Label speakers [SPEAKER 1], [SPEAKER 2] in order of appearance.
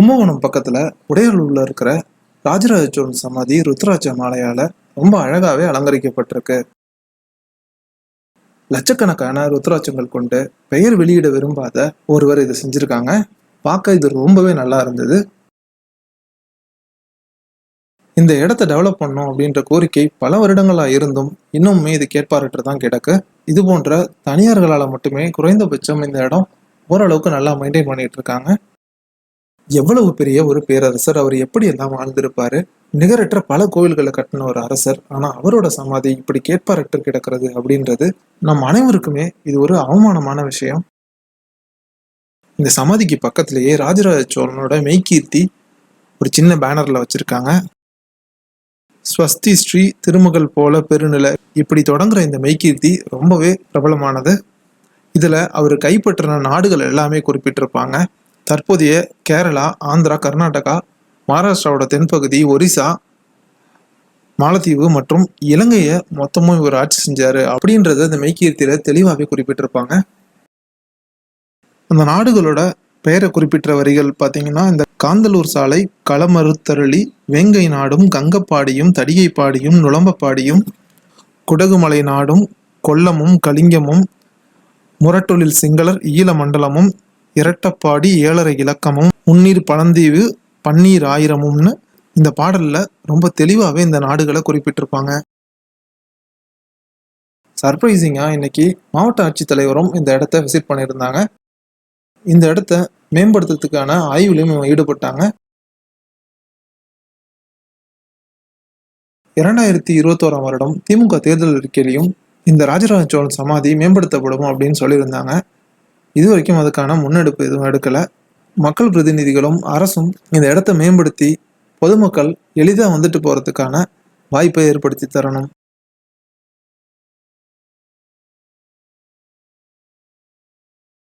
[SPEAKER 1] கும்பகோணம் பக்கத்துல உடையலூர்ல இருக்கிற ராஜராஜ சோழன் சமாதி ருத்ராட்ச மாலையால ரொம்ப அழகாவே அலங்கரிக்கப்பட்டிருக்கு. லட்சக்கணக்கான ருத்ராட்சங்கள் கொண்டு பெயர் வெளியிட விரும்பாத ஒருவர் இதை செஞ்சிருக்காங்க. பார்க்க இது ரொம்பவே நல்லா இருந்தது. இந்த இடத்த டெவலப் பண்ணும் அப்படின்ற கோரிக்கை பல வருடங்களா இருந்தும் இன்னுமே இது கேட்பாரற்று தான் கிடக்கு. இது போன்ற தனியார்களால் மட்டுமே குறைந்தபட்சம் இந்த இடம் ஓரளவுக்கு நல்லா மெயின்டைன் பண்ணிட்டு இருக்காங்க. எவ்வளவு பெரிய ஒரு பேரரசர் அவர் எப்படி எல்லாம் வாழ்ந்திருப்பாரு? நிகரற்ற பல கோவில்களை கட்டின ஒரு அரசர். ஆனா அவரோட சமாதி இப்படி கேட்பாரற்று கிடக்கிறது அப்படின்றது நம் அனைவருக்குமே இது ஒரு அவமானமான விஷயம். இந்த சமாதிக்கு பக்கத்திலேயே ராஜராஜ சோழனோட மெய்கீர்த்தி ஒரு சின்ன பேனர்ல வச்சிருக்காங்க. ஸ்வஸ்தி ஸ்ரீ திருமகள் போல பெருநிலை இப்படி தொடங்குற இந்த மெய்கீர்த்தி ரொம்பவே பிரபலமானது. இதுல அவர் கைப்பற்றின நாடுகள் எல்லாமே குறிப்பிட்டிருப்பாங்க. தற்போதைய கேரளா ஆந்திரா கர்நாடகா மகாராஷ்டிராவோட தென்பகுதி ஒரிசா மாலத்தீவு மற்றும் இலங்கையை மொத்தமும் இவர் ஆட்சி செஞ்சாரு அப்படின்றத இந்த மெய்கீர்த்தியில தெளிவாகவே குறிப்பிட்டிருப்பாங்க. அந்த நாடுகளோட பெயரை குறிப்பிட்ட வரிகள் பார்த்தீங்கன்னா இந்த காந்தலூர் சாலை களமறுத்தருளி வேங்கை நாடும் கங்கப்பாடியும் தடிகைப்பாடியும் நுளம்பப்பாடியும் குடகுமலை நாடும் கொல்லமும் கலிங்கமும் முரட்டொழில் சிங்களர் ஈழ மண்டலமும் இரட்டப்பாடி ஏழரை இலக்கமும் முன்னீர் பழந்தீவு பன்னீர் ஆயிரமும்னு இந்த பாடல்ல ரொம்ப தெளிவாகவே இந்த நாடுகளை குறிப்பிட்டிருப்பாங்க. சர்ப்ரைசிங்கா இன்னைக்கு மாவட்ட ஆட்சித்தலைவரும் இந்த இடத்த விசிட் பண்ணியிருந்தாங்க. இந்த இடத்த மேம்படுத்துறதுக்கான ஆய்விலையும் ஈடுபட்டாங்க. இரண்டாயிரத்தி இருபத்தோராம் வருடம் திமுக தேர்தல் அறிக்கையிலையும் இந்த ராஜராஜ சோழன் சமாதி மேம்படுத்தப்படும் அப்படின்னு சொல்லியிருந்தாங்க. இது வரைக்கும் அதுக்கான முன்னெடுப்பு எதுவும் எடுக்கல. மக்கள் பிரதிநிதிகளும் அரசும் இந்த இடத்த மேம்படுத்தி பொதுமக்கள் எளிதாக வந்துட்டு போறதுக்கான வாய்ப்பை ஏற்படுத்தி தரணும்.